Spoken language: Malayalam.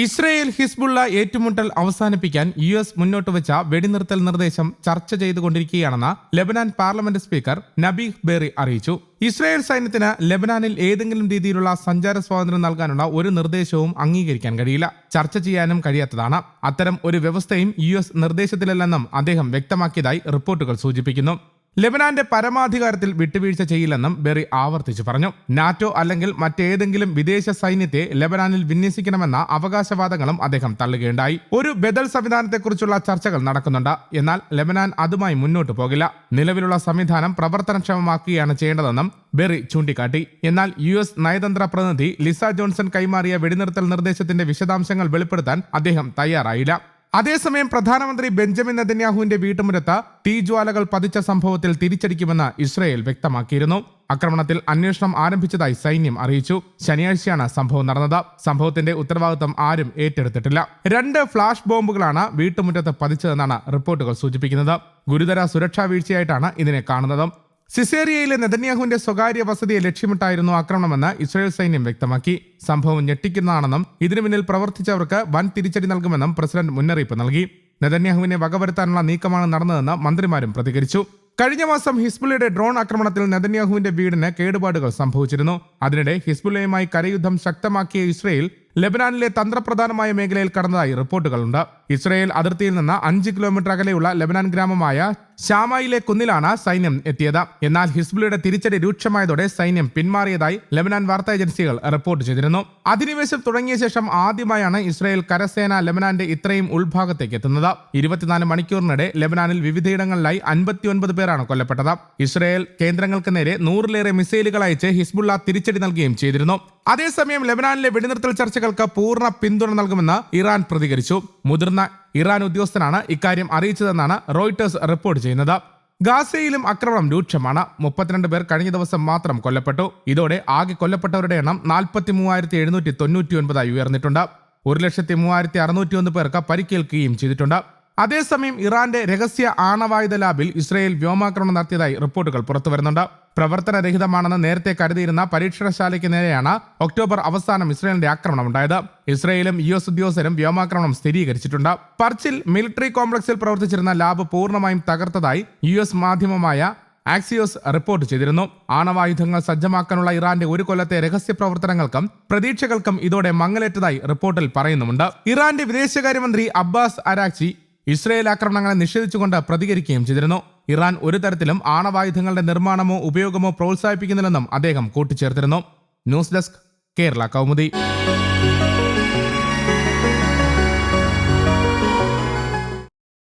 ഇസ്രയേൽ ഹിസ്ബുള്ള ഏറ്റുമുട്ടൽ അവസാനിപ്പിക്കാൻ യു എസ് മുന്നോട്ട് വെച്ച വെടിനിർത്തൽ നിർദ്ദേശം ചർച്ച ചെയ്തുകൊണ്ടിരിക്കുകയാണെന്ന് Lebanon parliament speaker Nabih Berri അറിയിച്ചു. ഇസ്രായേൽ സൈന്യത്തിന് ലെബനാനിൽ ഏതെങ്കിലും രീതിയിലുള്ള സഞ്ചാര സ്വാതന്ത്ര്യം നൽകാനുള്ള ഒരു നിർദ്ദേശവും അംഗീകരിക്കാൻ കഴിയില്ല. ചർച്ച ചെയ്യാനും കഴിയാത്തതാണ്. അത്തരം ഒരു വ്യവസ്ഥയും യു എസ് നിർദ്ദേശത്തിലല്ലെന്നും അദ്ദേഹം വ്യക്തമാക്കിയതായി റിപ്പോർട്ടുകൾ സൂചിപ്പിക്കുന്നു. ലെബനാന്റെ പരമാധികാരത്തിൽ വിട്ടുവീഴ്ച ചെയ്യില്ലെന്നും ബെറി ആവർത്തിച്ചു പറഞ്ഞു. നാറ്റോ അല്ലെങ്കിൽ മറ്റേതെങ്കിലും വിദേശ സൈന്യത്തെ ലെബനാനിൽ വിന്യസിക്കണമെന്ന അവകാശവാദങ്ങളും അദ്ദേഹം തള്ളുകയുണ്ടായി. ഒരു ബദൽ സംവിധാനത്തെക്കുറിച്ചുള്ള ചർച്ചകൾ നടക്കുന്നുണ്ട്. എന്നാൽ ലെബനാൻ അതുമായി മുന്നോട്ടു പോകില്ല. നിലവിലുള്ള സംവിധാനം പ്രവർത്തനക്ഷമമാക്കുകയാണ് ചെയ്യേണ്ടതെന്നും ബെറി ചൂണ്ടിക്കാട്ടി. എന്നാൽ യു എസ് നയതന്ത്ര പ്രതിനിധി ലിസ ജോൺസൺ കൈമാറിയ വെടിനിർത്തൽ നിർദ്ദേശത്തിന്റെ വിശദാംശങ്ങൾ വെളിപ്പെടുത്താൻ അദ്ദേഹം തയ്യാറായില്ല. അതേസമയം പ്രധാനമന്ത്രി ബെഞ്ചമിൻ നെതന്യാഹുവിന്റെ വീട്ടുമുറ്റത്ത് തീജ്വാലകൾ പതിച്ച സംഭവത്തിൽ തിരിച്ചടിക്കുമെന്ന് ഇസ്രയേൽ വ്യക്തമാക്കിയിരുന്നു. ആക്രമണത്തിൽ അന്വേഷണം ആരംഭിച്ചതായി സൈന്യം അറിയിച്ചു. ശനിയാഴ്ചയാണ് സംഭവം നടന്നത്. സംഭവത്തിന്റെ ഉത്തരവാദിത്തം ആരും ഏറ്റെടുത്തിട്ടില്ല. രണ്ട് ഫ്ലാഷ് ബോംബുകളാണ് വീട്ടുമുറ്റത്ത് പതിച്ചതെന്നാണ് റിപ്പോർട്ടുകൾ സൂചിപ്പിക്കുന്നത്. ഗുരുതര സുരക്ഷാ വീഴ്ചയായിട്ടാണ് ഇതിനെ കാണുന്നത്. സിസേറിയയിലെ നെതന്യാഹുവിന്റെ സ്വകാര്യ വസതിയെ ലക്ഷ്യമിട്ടായിരുന്നു ആക്രമണമെന്ന് ഇസ്രായേൽ സൈന്യം വ്യക്തമാക്കി. സംഭവം ഞെട്ടിക്കുന്നതാണെന്നും ഇതിനു പിന്നിൽ പ്രവർത്തിച്ചവർക്ക് വൻ തിരിച്ചടി നൽകുമെന്നും പ്രസിഡന്റ് മുന്നറിയിപ്പ് നൽകി. നെതന്യാഹുവിനെ വകവരുത്താനുള്ള നീക്കമാണ് നടന്നതെന്ന് മന്ത്രിമാരും പ്രതികരിച്ചു. കഴിഞ്ഞ മാസം ഹിസ്ബുള്ളയുടെ ഡ്രോൺ ആക്രമണത്തിൽ നെതന്യാഹുവിന്റെ വീടിന് കേടുപാടുകൾ സംഭവിച്ചിരുന്നു. അതിനിടെ ഹിസ്ബുള്ളയുമായി കരയുദ്ധം ശക്തമാക്കിയ ഇസ്രയേൽ ലെബനാനിലെ തന്ത്രപ്രധാനമായ മേഖലയിൽ കടന്നതായി റിപ്പോർട്ടുകളുണ്ട്. ഇസ്രയേൽ അതിർത്തിയിൽ നിന്ന് അഞ്ച് കിലോമീറ്റർ അകലെയുള്ള ലെബനാൻ ഗ്രാമമായ ഷാമയിലെ കുന്നിലാണ് സൈന്യം എത്തിയത്. എന്നാൽ ഹിസ്ബുള്ളയുടെ തിരിച്ചടി രൂക്ഷമായതോടെ സൈന്യം പിന്മാറിയതായി ലെബനാൻ വാർത്താ ഏജൻസികൾ റിപ്പോർട്ട് ചെയ്തിരുന്നു. അധിനിവേശം തുടങ്ങിയ ശേഷം ആദ്യമായാണ് ഇസ്രയേൽ കരസേന ലെബനാന്റെ ഇത്രയും ഉൾഭാഗത്തേക്ക് എത്തുന്നത്. ഇരുപത്തിനാല് മണിക്കൂറിനിടെ ലെബനാനിൽ വിവിധയിടങ്ങളിലായി അൻപത്തിയൊൻപത് പേരാണ് കൊല്ലപ്പെട്ടത്. ഇസ്രയേൽ കേന്ദ്രങ്ങൾക്ക് നേരെ നൂറിലേറെ മിസൈലുകൾ അയച്ച് ഹിസ്ബുള്ള തിരിച്ചടി നൽകുകയും ചെയ്തിരുന്നു. അതേസമയം ലെബനാനിലെ വെടിനിർത്തൽ ചർച്ചകൾക്ക് പൂർണ പിന്തുണ നൽകുമെന്ന് ഇറാൻ പ്രതികരിച്ചു. മുതിർന്ന ഇറാൻ ഉദ്യോഗസ്ഥനാണ് ഇക്കാര്യം അറിയിച്ചതെന്നാണ് റോയിട്ടേഴ്സ് റിപ്പോർട്ട് ചെയ്യുന്നത്. ഗാസയിലും ആക്രമണം രൂക്ഷമാണ്. മുപ്പത്തിരണ്ട് പേർ കഴിഞ്ഞ ദിവസം മാത്രം കൊല്ലപ്പെട്ടു. ഇതോടെ ആകെ കൊല്ലപ്പെട്ടവരുടെ എണ്ണം നാൽപ്പത്തി മൂവായിരത്തി എഴുന്നൂറ്റി തൊണ്ണൂറ്റി ഒൻപതായി ഉയർന്നിട്ടുണ്ട്. ഒരു ലക്ഷത്തി മൂവായിരത്തി അറുന്നൂറ്റി ഒന്ന് പേർക്ക് പരിക്കേൽക്കുകയും ചെയ്തിട്ടുണ്ട്. അതേസമയം ഇറാന്റെ രഹസ്യ ആണവായുധ ലാബിൽ ഇസ്രയേൽ വ്യോമാക്രമണം നടത്തിയതായി റിപ്പോർട്ടുകൾ പുറത്തുവരുന്നുണ്ട്. പ്രവർത്തനരഹിതമാണെന്ന് നേരത്തെ കരുതിയിരുന്ന പരീക്ഷണശാലയ്ക്ക് നേരെയാണ് ഒക്ടോബർ അവസാനം ഇസ്രയേലിന്റെ ആക്രമണം ഉണ്ടായത്. ഇസ്രയേലും യു എസ് ഉദ്യോഗസ്ഥരും വ്യോമാക്രമണം സ്ഥിരീകരിച്ചിട്ടുണ്ട്. പർച്ചിൽ മിലിറ്ററി കോംപ്ലക്സിൽ പ്രവർത്തിച്ചിരുന്ന ലാബ് പൂർണമായും തകർത്തതായി യു എസ് മാധ്യമമായ ആക്സിയോസ് റിപ്പോർട്ട് ചെയ്തിരുന്നു. ആണവായുധങ്ങൾ സജ്ജമാക്കാനുള്ള ഇറാന്റെ ഒരു കൊല്ലത്തെ രഹസ്യ പ്രവർത്തനങ്ങൾക്കും പ്രതീക്ഷകൾക്കും ഇതോടെ മങ്ങലേറ്റതായി റിപ്പോർട്ടിൽ പറയുന്നുമുണ്ട്. ഇറാന്റെ വിദേശകാര്യമന്ത്രി അബ്ബാസ് അരാക്ചി ഇസ്രയേൽ ആക്രമണങ്ങളെ നിഷേധിച്ചുകൊണ്ട് പ്രതികരിക്കുകയും ചെയ്തിരുന്നു. ഇറാൻ ഒരു തരത്തിലും ആണവായുധങ്ങളുടെ നിർമ്മാണമോ ഉപയോഗമോ പ്രോത്സാഹിപ്പിക്കുന്നില്ലെന്നും അദ്ദേഹം കൂട്ടിച്ചേർത്തിരുന്നു. News desk Kerala Kaumudi.